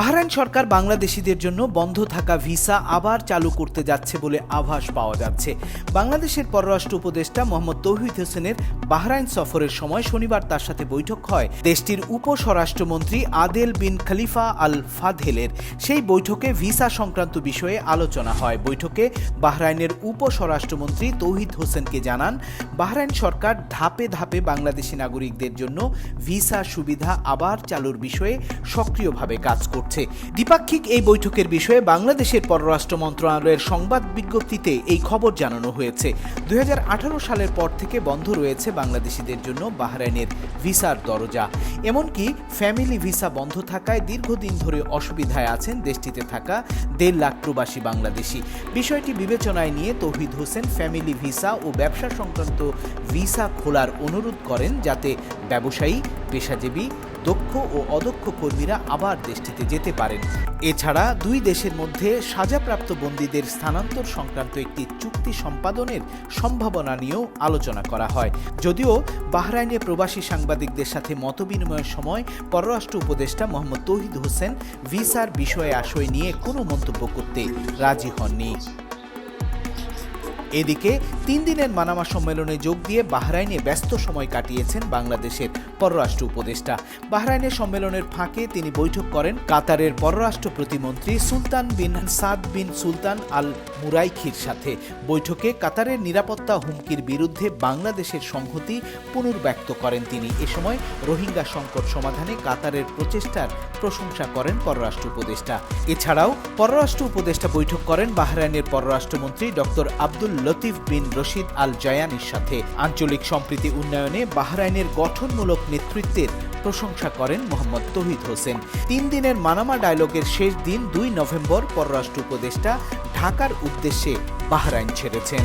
Bahrain সরকার বাংলাদেশিদের জন্য বন্ধ থাকা ভিসা আবার চালু করতে যাচ্ছে বলে আভাস পাওয়া যাচ্ছে। বাংলাদেশের পররাষ্ট্র উপদেষ্টা মোহাম্মদ তৌহিদ হোসেনের বাহরাইন সফরের সময় শনিবার তার সাথে বৈঠক হয় দেশটির উপস্বরাষ্ট্রমন্ত্রী আদেল বিন খলিফা আল ফাদহেলের সেই বৈঠকে ভিসা সংক্রান্ত বিষয়ে আলোচনা হয়। বৈঠকে বাহরাইনের উপস্বরাষ্ট্রমন্ত্রী তৌহিদ হোসেনকে জানান, বাহরাইন সরকার ধাপে ধাপে বাংলাদেশি নাগরিকদের জন্য ভিসা সুবিধা আবার চালুর বিষয়ে সক্রিয়ভাবে কাজ করছে। দ্বিপাক্ষিক এই বৈঠকের বিষয়ে বাংলাদেশের পররাষ্ট্র মন্ত্রণালয়ের সংবাদ বিজ্ঞপ্তিতে এই খবর জানানো হয়েছে। দুই হাজার আঠারো সালের পর থেকে বন্ধ রয়েছে বাংলাদেশিদের জন্য বাহরাইনের ভিসার দরজা। এমনকি ফ্যামিলি ভিসা বন্ধ থাকায় দীর্ঘদিন ধরে অসুবিধায় আছেন দেশটিতে থাকা দেড় লাখ প্রবাসী বাংলাদেশি। বিষয়টি বিবেচনায় নিয়ে তৌহিদ হোসেন ফ্যামিলি ভিসা ও ব্যবসা সংক্রান্ত ভিসা খোলার অনুরোধ করেন যাতে ব্যবসায়ী, পেশাজীবী দক্ষ ও অদক্ষ কর্মীরা আবার দেশটিতে যেতে পারেন। এছাড়া দুই দেশের মধ্যে সাজাপ্রাপ্ত বন্দীদের স্থানান্তর সংক্রান্ত একটি চুক্তি সম্পাদনের সম্ভাবনা নিয়েও আলোচনা করা হয়। যদিও বাহরাইনে প্রবাসী সাংবাদিকদের সাথে মতবিনিময়ের সময় পররাষ্ট্র উপদেষ্টা মোহাম্মদ তৌহিদ হোসেন ভিসার বিষয়ে আশয় নিয়ে কোনো মন্তব্য করতে রাজি হননি। এদিকে তিন দিনের মানামা সম্মেলনে যোগ দিয়ে বাহরাইনে ব্যস্ত সময় কাটিয়েছেন বাংলাদেশের পররাষ্ট্র উপদেষ্টা। বাহরাইনের সম্মেলনের ফাঁকে তিনি বৈঠক করেন কাতারের পররাষ্ট্র প্রতিমন্ত্রী সুলতান বিন সাদ বিন সুলতান আল মুরাইখির সাথে। বৈঠকে কাতারের নিরাপত্তা হুমকির বিরুদ্ধে বাংলাদেশের সংহতি পুনর্ব্যক্ত করেন তিনি। এ সময় রোহিঙ্গা সংকট সমাধানে কাতারের প্রচেষ্টার প্রশংসা করেন পররাষ্ট্র উপদেষ্টা। এছাড়াও পররাষ্ট্র উপদেষ্টা বৈঠক করেন বাহরাইনের পররাষ্ট্রমন্ত্রী doctor Abdul Latif bin Rashid Al জায়ানির সাথে আঞ্চলিক সম্প্রীতি উন্নয়নে বাহরাইনের গঠনমূলক নেতৃত্বের প্রশংসা করেন মোহাম্মদ তহিদ হোসেন। তিন দিনের মানামা ডায়লগের শেষ দিন দুই নভেম্বর পররাষ্ট্র উপদেষ্টা ঢাকার উদ্দেশ্যে বাহরাইন ছেড়েছেন।